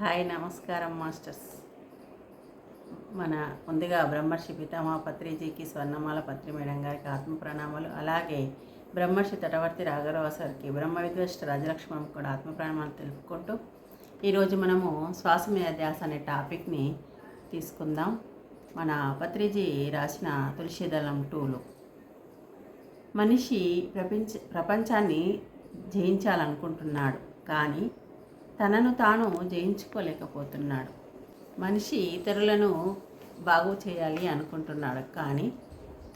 Hi నమస్కారం masters. మన ముందుగా బ్రహ్మర్షి పితామా పత్రిజీకి స్వర్ణమాల పత్రి మేడం గారికి ఆత్మ ప్రణామాలు అలాగే బ్రహ్మర్షి తటవర్తి రాఘరావు సార్కి బ్రహ్మ విద్వేష్ట రాజలక్ష్మణ్ కూడా ఆత్మ ప్రణామాలు తెలుపుకుంటూ ఈరోజు మనము శ్వాస మీద ధ్యాస అనే టాపిక్ని తీసుకుందాం. మన పత్రిజీ రాసిన తులసిదళం టూలు. మనిషి ప్రపంచ ప్రపంచాన్ని జయించాలనుకుంటున్నాడు కానీ తనను తాను జయించుకోలేకపోతున్నాడు. మనిషి ఇతరులను బాగు చేయాలి అనుకుంటున్నాడు కానీ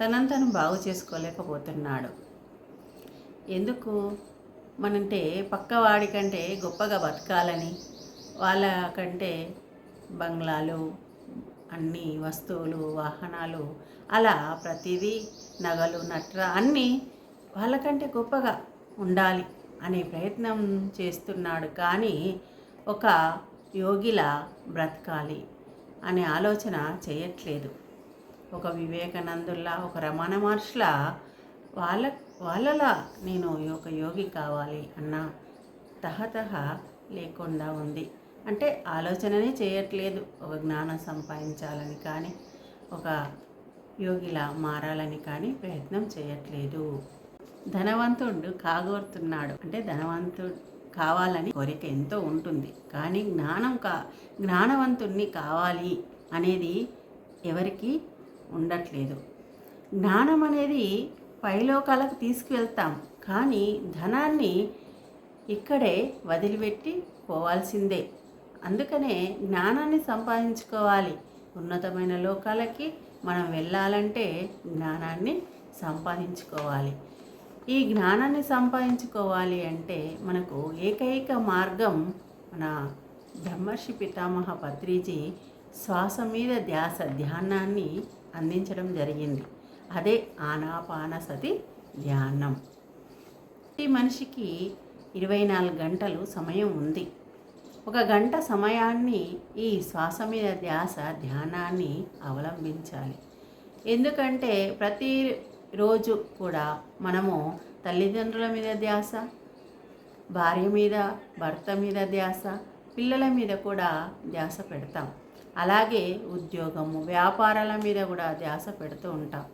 తనను తను బాగు చేసుకోలేకపోతున్నాడు. ఎందుకు? మనంటే పక్కవాడి కంటే గొప్పగా బతకాలని వాళ్ళ కంటే బంగ్లాలు అన్ని వస్తువులు వాహనాలు అలా ప్రతిదీ నగలు నట్ర అన్నీ వాళ్ళకంటే గొప్పగా ఉండాలి. అనే ప్రయత్నం చేస్తున్నాడు. కానీ ఒక యోగిలా బ్రతకాలి అనే ఆలోచన చేయట్లేదు. ఒక వివేకానందుల్లా ఒక రమణ మహర్షుల వాళ్ళ వాళ్ళలా నేను ఒక యోగి కావాలి అన్న తహతహ లేకుండా ఉంది. అంటే ఆలోచననే చేయట్లేదు ఒక జ్ఞానం సంపాదించాలని కానీ ఒక యోగిలా మారాలని కానీ ప్రయత్నం చేయట్లేదు. ధనవంతుడు కాగోరుతున్నాడు అంటే ధనవంతుడు కావాలని కోరిక ఎంతో ఉంటుంది. కానీ జ్ఞానం కా జ్ఞానవంతుణ్ణి కావాలి అనేది ఎవరికి ఉండట్లేదు. జ్ఞానం అనేది పైలోకాలకు తీసుకువెళ్తాం. కానీ ధనాన్ని ఇక్కడే వదిలిపెట్టి పోవాల్సిందే. అందుకనే జ్ఞానాన్ని సంపాదించుకోవాలి. ఉన్నతమైన లోకాలకి మనం వెళ్ళాలంటే జ్ఞానాన్ని సంపాదించుకోవాలి. ఈ జ్ఞానాన్ని సంపాదించుకోవాలి అంటే మనకు ఏకైక మార్గం మన బ్రహ్మర్షి పితామహ పత్రిజీ శ్వాస మీద ధ్యాస ధ్యానాన్ని అందించడం జరిగింది. అదే ఆనాపానసతి ధ్యానం. ప్రతి మనిషికి ఇరవై నాలుగు గంటలు సమయం ఉంది. ఒక గంట సమయాన్ని ఈ శ్వాస మీద ధ్యాస ధ్యానాన్ని అవలంబించాలి. ఎందుకంటే ప్రతి రోజు కూడా మనము తల్లిదండ్రుల మీద ధ్యాస భార్య మీద భర్త మీద ధ్యాస పిల్లల మీద కూడా ధ్యాస పెడతాం. అలాగే ఉద్యోగము వ్యాపారాల మీద కూడా ధ్యాస పెడుతూ ఉంటాం.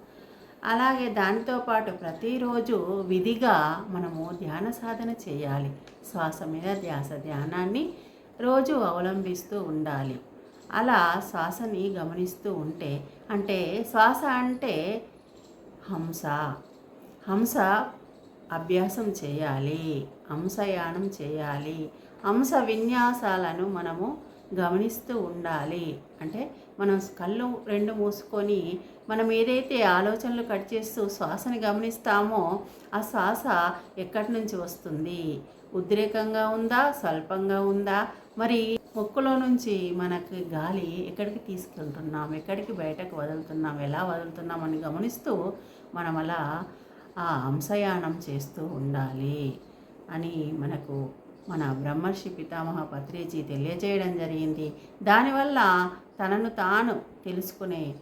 అలాగే దాంతోపాటు ప్రతిరోజు విధిగా మనము ధ్యాన సాధన చేయాలి. శ్వాస మీద ధ్యాస ధ్యానాన్ని రోజు అవలంబిస్తూ ఉండాలి. అలా శ్వాసని గమనిస్తూ ఉంటే అంటే శ్వాస అంటే హంస. హంస అభ్యాసం చేయాలి హంసయానం చేయాలి. హంస విన్యాసాలను మనము గమనిస్తూ ఉండాలి. అంటే మనం కళ్ళు రెండు మూసుకొని మనం ఏదైతే ఆలోచనలు కట్ చేస్తూ శ్వాసని గమనిస్తామో ఆ శ్వాస ఎక్కడి నుంచి వస్తుంది? ఉద్రేకంగా ఉందా? స్వల్పంగా ఉందా? మరి ముక్కులో నుంచి మనకి గాలి ఎక్కడికి తీసుకెళ్తున్నాం? ఎక్కడికి బయటకు వదులుతున్నాం? ఎలా వదులుతున్నాం? అని గమనిస్తూ మనం అలా ఆ అంశయానం చేస్తూ ఉండాలి అని మనకు మన బ్రహ్మర్షి పితామహ పత్రిజీ తెలియజేయడం జరిగింది. దానివల్ల తనను తాను తెలుసుకునే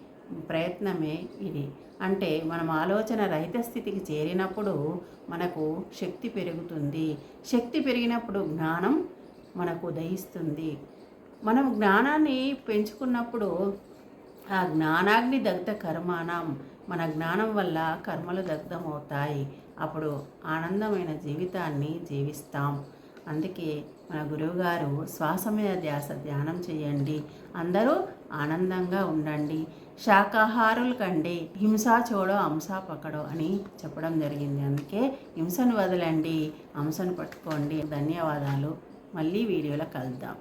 ప్రయత్నమే ఇది. అంటే మనం ఆలోచన రహిత స్థితికి చేరినప్పుడు మనకు శక్తి పెరుగుతుంది. శక్తి పెరిగినప్పుడు జ్ఞానం మనకు ఉదయిస్తుంది మనం జ్ఞానాన్ని పెంచుకున్నప్పుడు ఆ జ్ఞానాగ్ని దగ్ధ కర్మానం మన జ్ఞానం వల్ల కర్మలు దగ్ధమవుతాయి అప్పుడు ఆనందమైన జీవితాన్ని జీవిస్తాం. అందుకే మన గురువుగారు శ్వాస మీద ధ్యాస ధ్యానం చేయండి. అందరూ ఆనందంగా ఉండండి. శాకాహారుల కండి. హింస చూడో హంస పక్కడో అని చెప్పడం జరిగింది. అందుకే హింసను వదలండి. హంసను పట్టుకోండి. ధన్యవాదాలు. మళ్ళీ వీడియోలో కలుద్దాం.